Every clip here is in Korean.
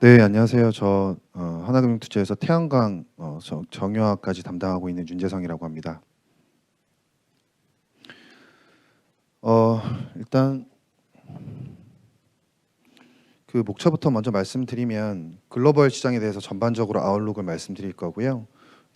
네, 안녕하세요. 저 어, 하나금융투자에서 태양광 어, 저- 정유화까지 담당하고 있는 윤재성이라고 합니다. 어, 일단 그 목차부터 먼저 말씀드리면 글로벌 시장에 대해서 전반적으로 아웃룩을 말씀드릴 거고요.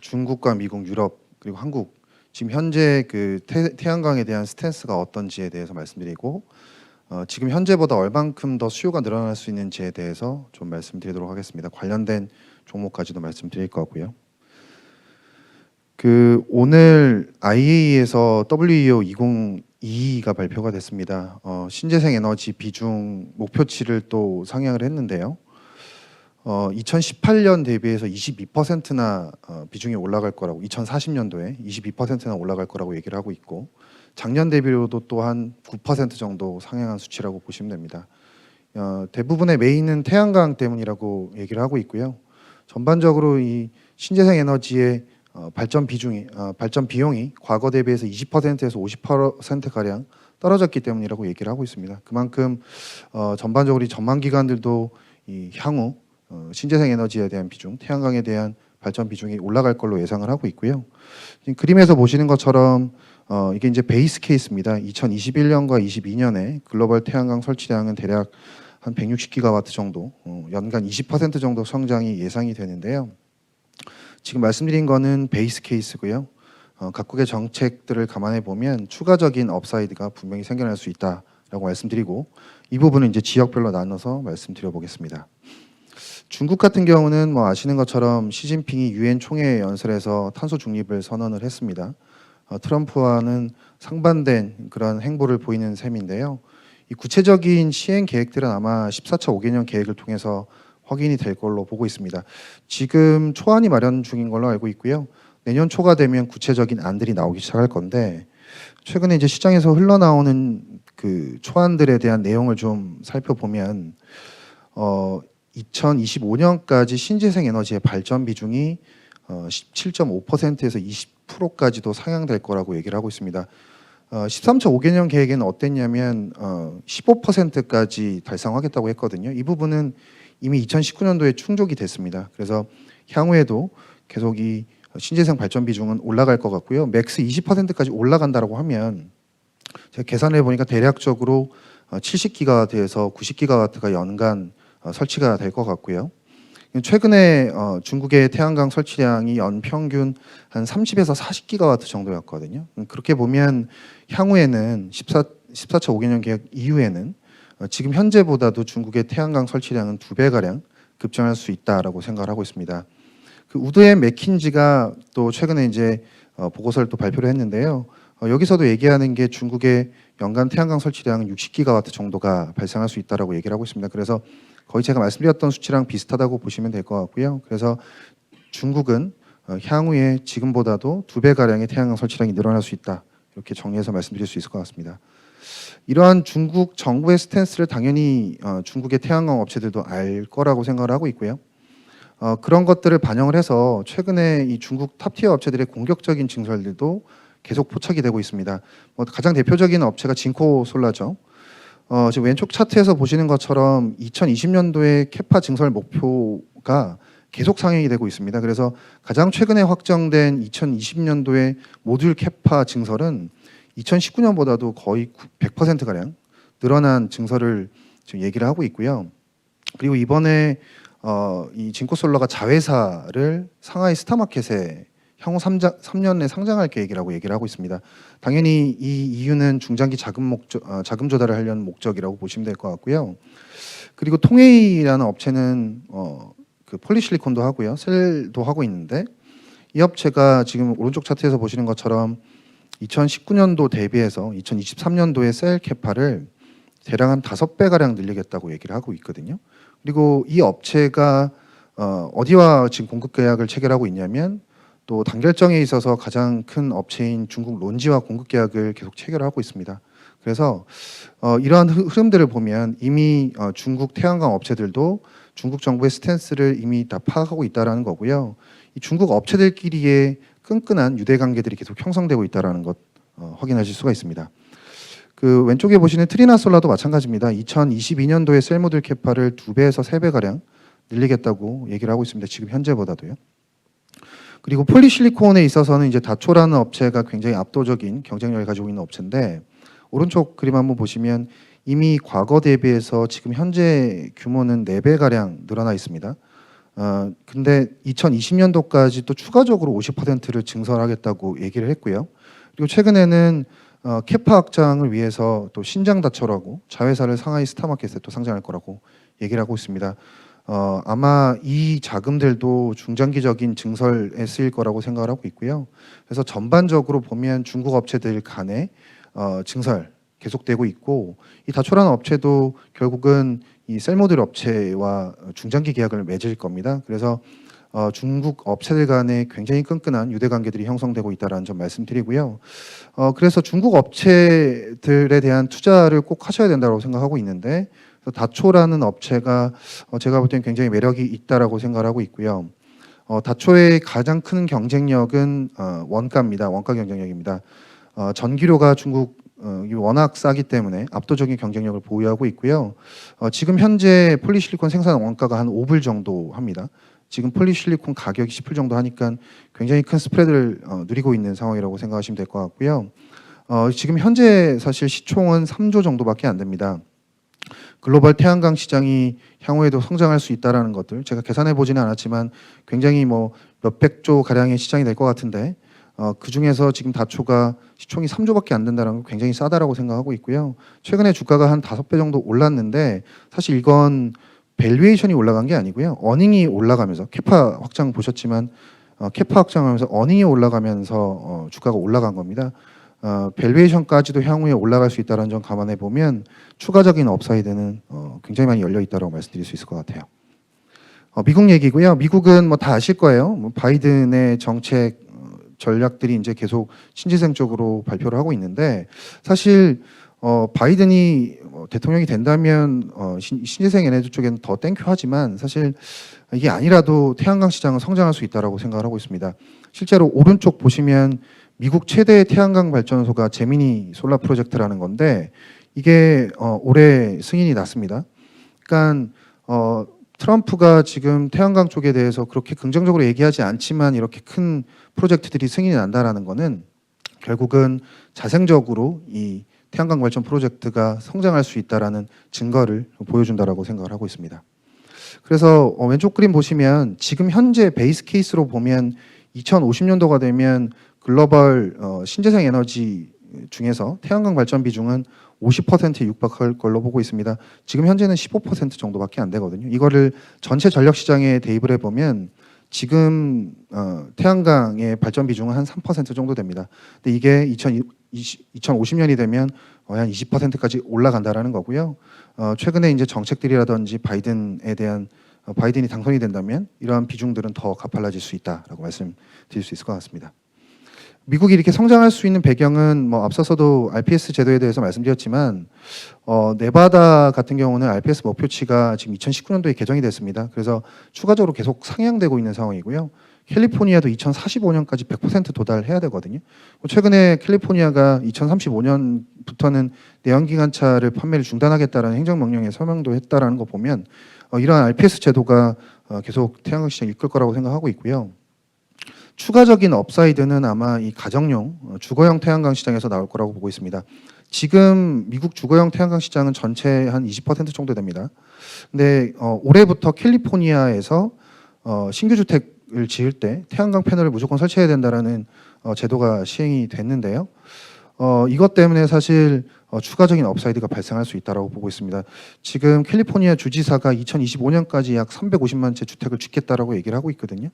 중국과 미국, 유럽 그리고 한국 지금 현재 그 태, 태양광에 대한 스탠스가 어떤지에 대해서 말씀드리고 어, 지금 현재보다 얼만큼 더 수요가 늘어날 수 있는지에 대해서 좀 말씀드리도록 하겠습니다. 관련된 종목까지도 말씀드릴 거고요. 그 오늘 IAEA에서 WEO 2022가 발표가 됐습니다. 어, 신재생 에너지 비중 목표치를 또 상향을 했는데요. 어, 2018년 대비해서 22%나 어, 비중이 올라갈 거라고 2040년도에 22%나 올라갈 거라고 얘기를 하고 있고 작년 대비로도 또한 9% 정도 상향한 수치라고 보시면 됩니다. 어, 대부분의 메인은 태양광 때문이라고 얘기를 하고 있고요. 전반적으로 이 신재생 에너지의 어, 발전 비중이 어, 발전 비용이 과거 대비해서 20%에서 50% 가량 떨어졌기 때문이라고 얘기를 하고 있습니다. 그만큼 어, 전반적으로 이 전망 기관들도 이 향후 어, 신재생 에너지에 대한 비중, 태양광에 대한 발전 비중이 올라갈 걸로 예상을 하고 있고요. 그림에서 보시는 것처럼 어, 이게 이제 베이스 케이스입니다. 2021년과 22년에 글로벌 태양광 설치량은 대략 한 160기가와트 정도, 어, 연간 20% 정도 성장이 예상이 되는데요. 지금 말씀드린 거는 베이스 케이스고요. 어, 각국의 정책들을 감안해 보면 추가적인 업사이드가 분명히 생겨날 수 있다라고 말씀드리고 이 부분은 이제 지역별로 나눠서 말씀드려 보겠습니다. 중국 같은 경우는 뭐 아시는 것처럼 시진핑이 유엔 총회 연설에서 탄소 중립을 선언을 했습니다. 어, 트럼프와는 상반된 그런 행보를 보이는 셈인데요. 이 구체적인 시행 계획들은 아마 14차 5개년 계획을 통해서 확인이 될 걸로 보고 있습니다. 지금 초안이 마련 중인 걸로 알고 있고요. 내년 초가 되면 구체적인 안들이 나오기 시작할 건데 최근에 이제 시장에서 흘러나오는 그 초안들에 대한 내용을 좀 살펴보면 어 2025년까지 신재생 에너지의 발전 비중이 어 17.5%에서 20% 까지도 상향될 거라고 얘기를 하고 있습니다. 어 13차 5개년 계획에는 어땠냐면 어 15%까지 달성하겠다고 했거든요. 이 부분은 이미 2019년도에 충족이 됐습니다. 그래서 향후에도 계속 이 신재생 발전 비중은 올라갈 것 같고요. 맥스 20%까지 올라간다라고 하면 제가 계산해 보니까 대략적으로 70기가와트에서 90기가와트가 연간 어, 설치가 될 것 같고요. 최근에 어, 중국의 태양광 설치량이 연평균 한 30에서 40기가와트 정도였거든요. 음, 그렇게 보면 향후에는 14, 14차 5개년 계획 이후에는 어, 지금 현재보다도 중국의 태양광 설치량은 두 배 가량 급증할 수 있다라고 생각을 하고 있습니다. 그 우드의 맥킨지가 또 최근에 이제 어, 보고서를 또 발표를 했는데요. 어, 여기서도 얘기하는 게 중국의 연간 태양광 설치량은 60기가와트 정도가 발생할 수 있다라고 얘기를 하고 있습니다. 그래서 거의 제가 말씀드렸던 수치랑 비슷하다고 보시면 될 것 같고요. 그래서 중국은 어, 향후에 지금보다도 두 배 가량의 태양광 설치량이 늘어날 수 있다. 이렇게 정리해서 말씀드릴 수 있을 것 같습니다. 이러한 중국 정부의 스탠스를 당연히 어, 중국의 태양광 업체들도 알 거라고 생각을 하고 있고요. 어, 그런 것들을 반영을 해서 최근에 이 중국 탑티어 업체들의 공격적인 증설들도 계속 포착이 되고 있습니다. 뭐 가장 대표적인 업체가 진코 솔라죠. 어, 지금 왼쪽 차트에서 보시는 것처럼 2020년도에 캐파 증설 목표가 계속 상향이 되고 있습니다. 그래서 가장 최근에 확정된 2020년도에 모듈 캐파 증설은 2019년보다도 거의 100% 가량 늘어난 증설을 지금 얘기를 하고 있고요. 그리고 이번에 어, 이 진코솔러가 자회사를 상하이 스타마켓에 향후 3장, 3년에 상장할 계획이라고 얘기를 하고 있습니다. 당연히 이 이유는 중장기 자금 목적, 어, 자금 조달을 하려는 목적이라고 보시면 될 것 같고요. 그리고 통웨이라는 업체는 어, 그 폴리실리콘도 하고요, 셀도 하고 있는데 이 업체가 지금 오른쪽 차트에서 보시는 것처럼 2019년도 대비해서 2023년도에 셀 캐파를 대략 한 다섯 배 가량 늘리겠다고 얘기를 하고 있거든요. 그리고 이 업체가 어, 어디와 지금 공급 계약을 체결하고 있냐면 또 단결정에 있어서 가장 큰 업체인 중국 론지와 공급 계약을 계속 체결하고 있습니다. 그래서 어, 이러한 흐- 흐름들을 보면 이미 어, 중국 태양광 업체들도 중국 정부의 스탠스를 이미 다 파악하고 있다라는 거고요. 이 중국 업체들끼리의 끈끈한 유대 관계들이 계속 형성되고 있다라는 것 어, 확인하실 수가 있습니다. 그 왼쪽에 보시는 트리나 솔라도 마찬가지입니다. 2022년도에 셀 모듈 캐파를 두 배에서 세배 가량 늘리겠다고 얘기를 하고 있습니다. 지금 현재보다도요. 그리고 폴리실리콘에 있어서는 이제 다초라는 업체가 굉장히 압도적인 경쟁력을 가지고 있는 업체인데 오른쪽 그림 한번 보시면 이미 과거 대비해서 지금 현재 규모는 4배 가량 늘어나 있습니다. 어, 근데 2020년도까지 또 추가적으로 50%를 증설하겠다고 얘기를 했고요. 그리고 최근에는 어, 캐파 확장을 위해서 또 신장 다처라고 자회사를 상하이 스타마켓에 또 상장할 거라고 얘기를 하고 있습니다. 어, 아마 이 자금들도 중장기적인 증설에 쓰일 거라고 생각을 하고 있고요. 그래서 전반적으로 보면 중국 업체들 간에 어, 증설 계속되고 있고 이 다초라는 업체도 결국은 이 셀모듈 업체와 중장기 계약을 맺을 겁니다. 그래서 어, 중국 업체들 간에 굉장히 끈끈한 유대 관계들이 형성되고 있다라는 점 말씀드리고요. 어, 그래서 중국 업체들에 대한 투자를 꼭 하셔야 된다고 생각하고 있는데 다초라는 업체가 어, 제가 볼 때는 굉장히 매력이 있다라고 생각하고 있고요. 어, 다초의 가장 큰 경쟁력은 어, 원가입니다. 원가 경쟁력입니다. 어, 전기료가 중국 어, 이 워낙 싸기 때문에 압도적인 경쟁력을 보유하고 있고요. 어, 지금 현재 폴리실리콘 생산 원가가 한 5불 정도 합니다. 지금 폴리실리콘 가격이 10불 정도 하니까 굉장히 큰 스프레드를 어, 누리고 있는 상황이라고 생각하시면 될 것 같고요. 어, 지금 현재 사실 시총은 3조 정도밖에 안 됩니다. 글로벌 태양광 시장이 향후에도 성장할 수 있다라는 것들 제가 계산해 보지는 않았지만 굉장히 뭐 몇백 조 가량의 시장이 될 것 같은데 어, 그 중에서 지금 다초가 시총이 3조밖에 안 된다는 건 굉장히 싸다라고 생각하고 있고요. 최근에 주가가 한 다섯 배 정도 올랐는데 사실 이건 밸류에이션이 올라간 게 아니고요. 어닝이 올라가면서 캐파 확장 보셨지만 어, 캐파 확장하면서 어닝이 올라가면서 어, 주가가 올라간 겁니다. 어, 밸류에이션까지도 향후에 올라갈 수 있다는 점 감안해 보면 추가적인 업사이드는 어, 굉장히 많이 열려 있다고 말씀드릴 수 있을 것 같아요. 어, 미국 얘기고요. 미국은 뭐 다 아실 거예요. 뭐 바이든의 정책 어, 전략들이 이제 계속 신재생 쪽으로 발표를 하고 있는데 사실 어, 바이든이 뭐 대통령이 된다면 어, 신, 신재생 에너지 쪽에는 더 땡큐하지만 사실 이게 아니라도 태양광 시장은 성장할 수 있다라고 생각을 하고 있습니다. 실제로 오른쪽 보시면 미국 최대 태양광 발전소가 제미니 솔라 프로젝트라는 건데 이게 어, 올해 승인이 났습니다. 그러니까 어, 트럼프가 지금 태양광 쪽에 대해서 그렇게 긍정적으로 얘기하지 않지만 이렇게 큰 프로젝트들이 승인이 난다라는 거는 결국은 자생적으로 이 태양광 발전 프로젝트가 성장할 수 있다라는 증거를 보여준다라고 생각을 하고 있습니다. 그래서 어, 왼쪽 그림 보시면 지금 현재 베이스 케이스로 보면 2050년도가 되면 글로벌 어, 신재생 에너지 중에서 태양광 발전 비중은 50%에 육박할 걸로 보고 있습니다. 지금 현재는 15% 정도밖에 안 되거든요. 이거를 전체 전력 시장에 대입을 해보면 지금 어, 태양광의 발전 비중은 한 3% 정도 됩니다. 근데 이게 2020, 2050년이 되면 거의 한 20%까지 올라간다라는 거고요. 어, 최근에 이제 정책들이라든지 바이든에 대한 어, 바이든이 당선이 된다면 이러한 비중들은 더 가팔라질 수 있다라고 말씀드릴 수 있을 것 같습니다. 미국이 이렇게 성장할 수 있는 배경은 뭐 앞서서도 RPS 제도에 대해서 말씀드렸지만 어, 네바다 같은 경우는 RPS 목표치가 지금 2019년도에 개정이 됐습니다. 그래서 추가적으로 계속 상향되고 있는 상황이고요. 캘리포니아도 2045년까지 100% 도달해야 되거든요. 최근에 캘리포니아가 2035년부터는 내연기관차를 판매를 중단하겠다라는 행정명령에 서명도 했다라는 거 보면 어, 이러한 RPS 제도가 어, 계속 태양광 시장 이끌 거라고 생각하고 있고요. 추가적인 업사이드는 아마 이 가정용 어, 주거용 태양광 시장에서 나올 거라고 보고 있습니다. 지금 미국 주거용 태양광 시장은 전체 한 20% 정도 됩니다. 근데 어, 올해부터 캘리포니아에서 어, 신규 주택을 지을 때 태양광 패널을 무조건 설치해야 된다라는 어, 제도가 시행이 됐는데요. 어, 이것 때문에 사실 어, 추가적인 업사이드가 발생할 수 있다고 보고 있습니다. 지금 캘리포니아 주지사가 2025년까지 약 350만 채 주택을 짓겠다라고 얘기를 하고 있거든요.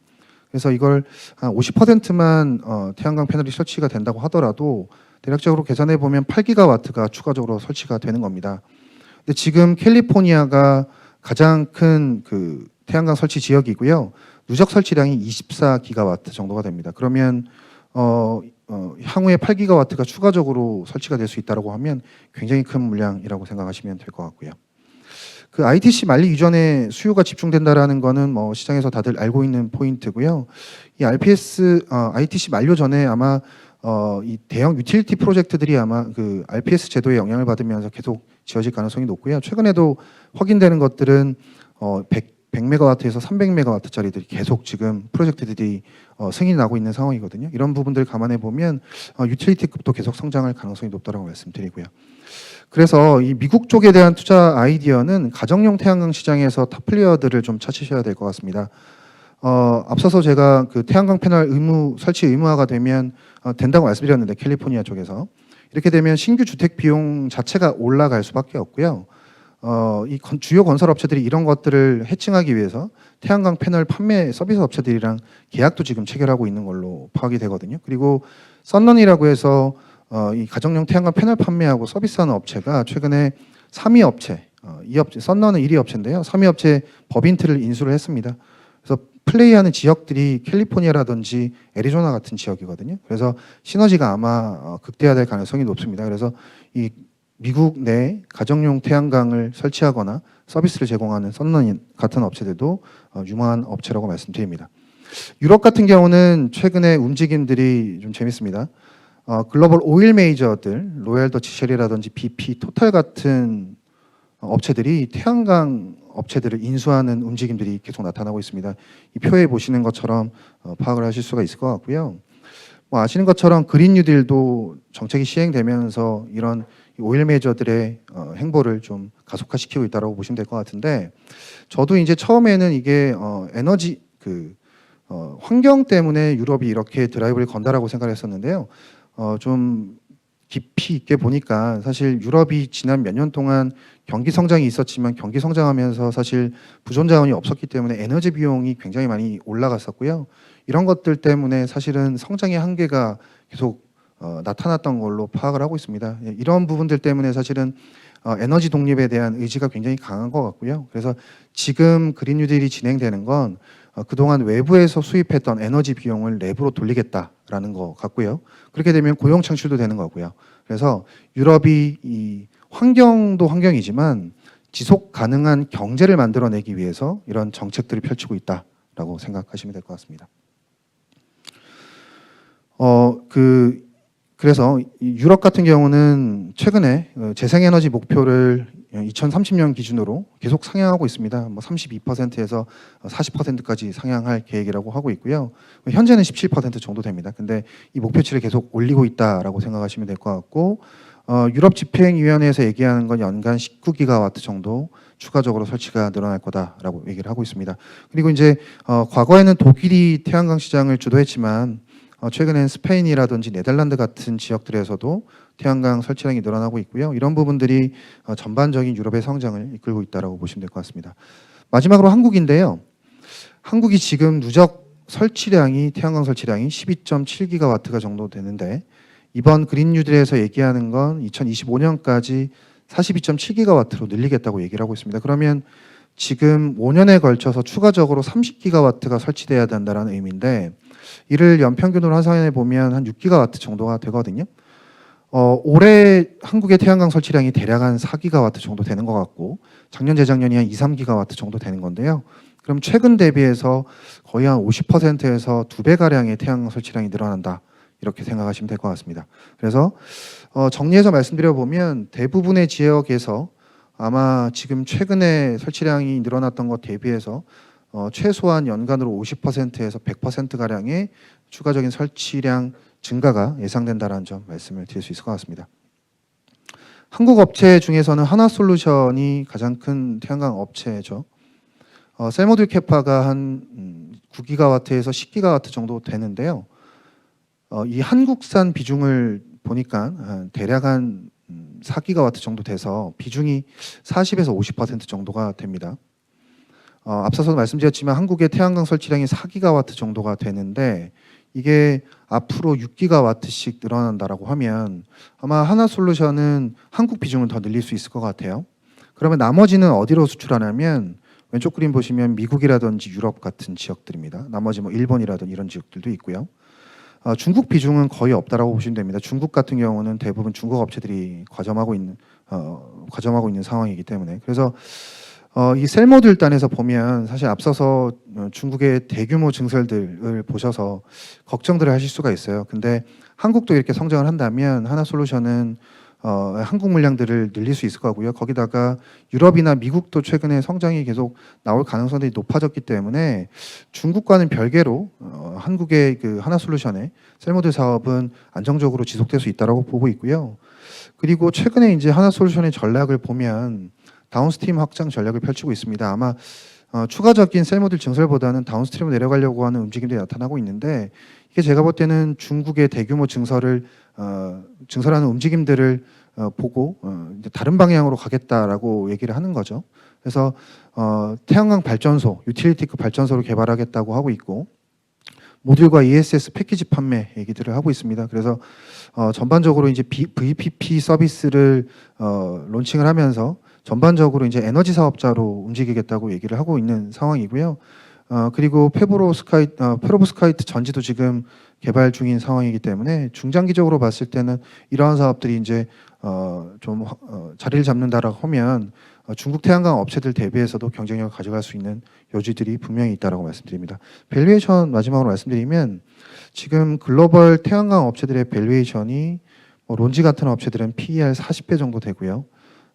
그래서 이걸 한 50%만 어, 태양광 패널이 설치가 된다고 하더라도 대략적으로 계산해 보면 8기가와트가 추가적으로 설치가 되는 겁니다. 근데 지금 캘리포니아가 가장 큰 그 태양광 설치 지역이고요. 누적 설치량이 24기가와트 정도가 됩니다. 그러면 어, 어, 향후에 8기가와트가 추가적으로 설치가 될 수 있다고 하면 굉장히 큰 물량이라고 생각하시면 될 것 같고요. 그 ITC 만리 이전에 수요가 집중된다라는 거는 뭐 시장에서 다들 알고 있는 포인트고요. 이 RPS 어, ITC 만료 전에 아마 어, 이 대형 유틸리티 프로젝트들이 아마 그 RPS 제도에 영향을 받으면서 계속 지어질 가능성이 높고요. 최근에도 확인되는 것들은 어, 100, 100메가와트에서 300메가와트짜리들이 계속 지금 프로젝트들이 어, 승인이 나고 있는 상황이거든요. 이런 부분들 감안해 보면 어, 유틸리티급도 계속 성장할 가능성이 높다고 말씀드리고요. 그래서 이 미국 쪽에 대한 투자 아이디어는 가정용 태양광 시장에서 탑 플레이어들을 좀 찾으셔야 될 것 같습니다. 어, 앞서서 제가 그 태양광 패널 의무 설치 의무화가 되면 어, 된다고 말씀드렸는데 캘리포니아 쪽에서 이렇게 되면 신규 주택 비용 자체가 올라갈 수밖에 없고요. 어, 이 건- 주요 건설 업체들이 이런 것들을 해칭하기 위해서 태양광 패널 판매 서비스 업체들이랑 계약도 지금 체결하고 있는 걸로 파악이 되거든요. 그리고 썬런이라고 해서 어, 이 가정용 태양광 패널 판매하고 서비스하는 업체가 최근에 3위 업체, 어, 이 업체 썬런은 1위 업체인데요. 3위 업체 법인트를 인수를 했습니다. 그래서 플레이하는 지역들이 캘리포니아라든지 애리조나 같은 지역이거든요. 그래서 시너지가 아마 어, 극대화될 가능성이 높습니다. 그래서 이 미국 내 가정용 태양광을 설치하거나 서비스를 제공하는 썬런 같은 업체들도 어, 유망한 업체라고 말씀드립니다. 유럽 같은 경우는 최근에 움직임들이 좀 재밌습니다. 어, 글로벌 오일 메이저들, 로얄 더치 쉘이라든지 BP, 토탈 같은 어, 업체들이 태양광 업체들을 인수하는 움직임들이 계속 나타나고 있습니다. 이 표에 보시는 것처럼 어, 파악을 하실 수가 있을 것 같고요. 뭐 아시는 것처럼 그린 뉴딜도 정책이 시행되면서 이런 이 오일 메이저들의 어, 행보를 좀 가속화시키고 있다고 보시면 될 것 같은데 저도 이제 처음에는 이게 어, 에너지 그 어, 환경 때문에 유럽이 이렇게 드라이브를 건다라고 생각했었는데요. 어, 좀 깊이 있게 보니까 사실 유럽이 지난 몇 년 동안 경기 성장이 있었지만 경기 성장하면서 사실 부존 자원이 없었기 때문에 에너지 비용이 굉장히 많이 올라갔었고요. 이런 것들 때문에 사실은 성장의 한계가 계속 어, 나타났던 걸로 파악을 하고 있습니다. 예, 이런 부분들 때문에 사실은 어, 에너지 독립에 대한 의지가 굉장히 강한 것 같고요. 그래서 지금 그린 뉴딜이 진행되는 건 어, 그동안 외부에서 수입했던 에너지 비용을 내부로 돌리겠다라는 것 같고요. 그렇게 되면 고용 창출도 되는 거고요. 그래서 유럽이 이 환경도 환경이지만 지속 가능한 경제를 만들어내기 위해서 이런 정책들을 펼치고 있다라고 생각하시면 될 것 같습니다. 어, 그 그래서 이 유럽 같은 경우는 최근에 어, 재생에너지 목표를 2030년 기준으로 계속 상향하고 있습니다. 뭐 32%에서 40%까지 상향할 계획이라고 하고 있고요. 현재는 17% 정도 됩니다. 근데 이 목표치를 계속 올리고 있다라고 생각하시면 될 것 같고 어, 유럽 집행위원회에서 얘기하는 건 연간 19기가와트 정도 추가적으로 설치가 늘어날 거다라고 얘기를 하고 있습니다. 그리고 이제 어, 과거에는 독일이 태양광 시장을 주도했지만 어, 최근엔 스페인이라든지 네덜란드 같은 지역들에서도 태양광 설치량이 늘어나고 있고요. 이런 부분들이 어, 전반적인 유럽의 성장을 이끌고 있다라고 보시면 될 것 같습니다. 마지막으로 한국인데요. 한국이 지금 누적 설치량이 태양광 설치량이 12.7기가와트가 정도 되는데 이번 그린 뉴딜에서 얘기하는 건 2025년까지 42.7기가와트로 늘리겠다고 얘기를 하고 있습니다. 그러면 지금 5년에 걸쳐서 추가적으로 30기가와트가 설치돼야 된다는 의미인데 이를 연평균으로 환산해 보면 한 6기가와트 정도가 되거든요. 어, 올해 한국의 태양광 설치량이 대략 한 4기가와트 정도 되는 것 같고 작년 재작년이 한 2, 3기가와트 정도 되는 건데요. 그럼 최근 대비해서 거의 한 50%에서 두 배 가량의 태양광 설치량이 늘어난다. 이렇게 생각하시면 될 것 같습니다. 그래서 어, 정리해서 말씀드려 보면 대부분의 지역에서 아마 지금 최근에 설치량이 늘어났던 것 대비해서 어, 최소한 연간으로 50%에서 100% 가량의 추가적인 설치량 증가가 예상된다라는 점 말씀을 드릴 수 있을 것 같습니다. 한국 업체 중에서는 하나솔루션이 가장 큰 태양광 업체죠. 어, 셀모듈 캐파가 한 음, 9기가와트에서 10기가와트 정도 되는데요. 어, 이 한국산 비중을 보니까 한 대략 한 음, 4기가와트 정도 돼서 비중이 40에서 50% 정도가 됩니다. 어, 앞서서 말씀드렸지만 한국의 태양광 설치량이 4기가와트 정도가 되는데 이게 앞으로 6기가와트씩 늘어난다라고 하면 아마 하나 솔루션은 한국 비중을 더 늘릴 수 있을 것 같아요. 그러면 나머지는 어디로 수출하냐면 왼쪽 그림 보시면 미국이라든지 유럽 같은 지역들입니다. 나머지 뭐 일본이라든지 이런 지역들도 있고요. 어, 중국 비중은 거의 없다라고 보시면 됩니다. 중국 같은 경우는 대부분 중국 업체들이 과점하고 있는 어, 과점하고 있는 상황이기 때문에 그래서 어, 이 셀모듈 단에서 보면 사실 앞서서 어, 중국의 대규모 증설들을 보셔서 걱정들을 하실 수가 있어요. 근데 한국도 이렇게 성장을 한다면 하나솔루션은 어, 한국 물량들을 늘릴 수 있을 거고요. 거기다가 유럽이나 미국도 최근에 성장이 계속 나올 가능성이 높아졌기 때문에 중국과는 별개로 어, 한국의 그 하나솔루션의 셀모드 사업은 안정적으로 지속될 수 있다라고 보고 있고요. 그리고 최근에 이제 하나솔루션의 전략을 보면 다운스트림 확장 전략을 펼치고 있습니다. 아마 어, 추가적인 셀모델 증설보다는 다운스트림으로 내려가려고 하는 움직임들이 나타나고 있는데 이게 제가 볼 때는 중국의 대규모 증설을 어, 증설하는 움직임들을 어, 보고 어, 이제 다른 방향으로 가겠다라고 얘기를 하는 거죠. 그래서 어, 태양광 발전소, 유틸리티급 발전소를 개발하겠다고 하고 있고 모듈과 ESS 패키지 판매 얘기들을 하고 있습니다. 그래서 어, 전반적으로 이제 VPP 서비스를 어, 론칭을 하면서 전반적으로 이제 에너지 사업자로 움직이겠다고 얘기를 하고 있는 상황이고요. 어, 그리고 페브로스카이 어, 페로브스카이트 전지도 지금 개발 중인 상황이기 때문에 중장기적으로 봤을 때는 이러한 사업들이 이제 어, 좀 어, 자리를 잡는다라고 하면 어, 중국 태양광 업체들 대비해서도 경쟁력을 가져갈 수 있는 여지들이 분명히 있다라고 말씀드립니다. 밸류에이션 마지막으로 말씀드리면 지금 글로벌 태양광 업체들의 밸류에이션이 뭐 론지 같은 업체들은 PER 40배 정도 되고요.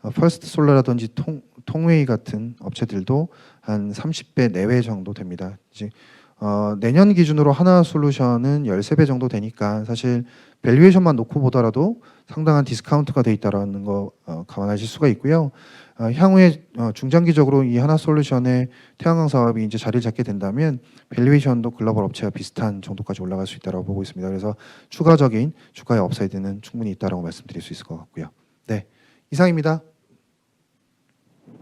어, 퍼스트 솔라라든지 통, 통웨이 같은 업체들도 한 30배 내외 정도 됩니다. 이제 어, 내년 기준으로 하나 솔루션은 13배 정도 되니까 사실 밸류에이션만 놓고 보더라도 상당한 디스카운트가 돼 있다라는 거 어, 감안하실 수가 있고요. 어, 향후에 어, 중장기적으로 이 하나 솔루션의 태양광 사업이 이제 자리를 잡게 된다면 밸류에이션도 글로벌 업체와 비슷한 정도까지 올라갈 수 있다라고 보고 있습니다. 그래서 추가적인 주가의 업사이드는 충분히 있다라고 말씀드릴 수 있을 것 같고요. 네, 이상입니다.